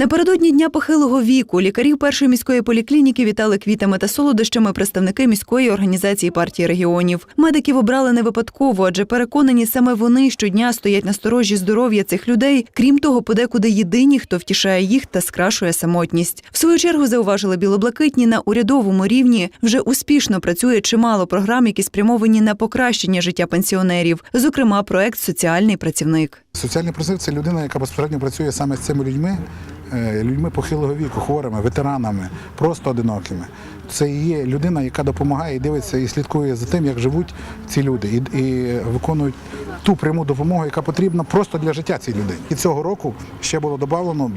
Напередодні дня похилого віку лікарів першої міської поліклініки вітали квітами та солодощами представники міської організації партії регіонів. Медиків обрали не випадково, адже переконані саме вони щодня стоять на сторожі здоров'я цих людей. Крім того, подекуди єдині, хто втішає їх та скрашує самотність. В свою чергу зауважили білоблакитні на урядовому рівні вже успішно працює чимало програм, які спрямовані на покращення життя пенсіонерів. Зокрема, проект Соціальний працівник. Соціальний працівник це людина, яка безпосередньо працює саме з цими людьми, людьми похилого віку, хворими, ветеранами, просто одинокими. Це і є людина, яка допомагає і дивиться і слідкує за тим, як живуть ці люди, і, і виконують ту пряму допомогу, яка потрібна просто для життя цій людини. І цього року ще було додано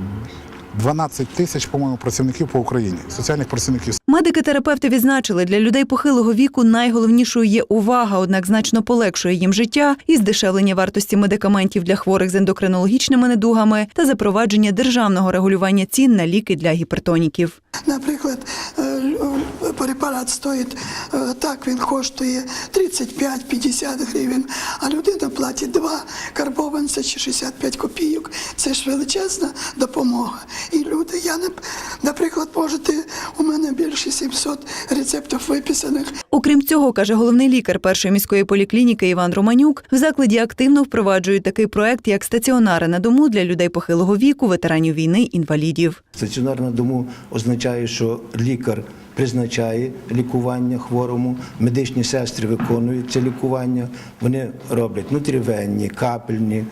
12 тисяч, по-моєму, працівників по Україні, соціальних працівників. Медики-терапевти відзначили, для людей похилого віку найголовнішою є увага, однак значно полегшує їм життя і здешевлення вартості медикаментів для хворих з ендокринологічними недугами та запровадження державного регулювання цін на ліки для гіпертоніків. Наприклад, е, препарат стоїть е, так, він коштує 35-50 гривень, а людина платить 2 карбованця чи 65 копійок. Це ж величезна допомога. І люди, я наприклад, можете, у мене більше 700 рецептів виписаних. Окрім цього, каже головний лікар першої міської поліклініки Іван Романюк, в закладі активно впроваджують такий проект, як стаціонари на дому для людей похилого віку, ветеранів війни, інвалідів. Стаціонар на дому означає, що лікар призначає лікування хворому, медичні сестри виконують це лікування. Вони роблять внутрівенні, капельні,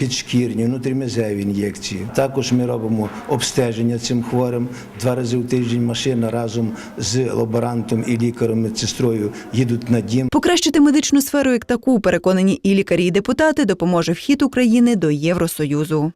підшкірні, внутрімезеві ін'єкції. Також ми робимо обстеження цим хворим два рази в тиждень. Машина разом з лаборантом і лікарем, медсестрою їдуть на дім. Покращити медичну сферу як таку, переконані і лікарі, і депутати, допоможе вхід України до Євросоюзу.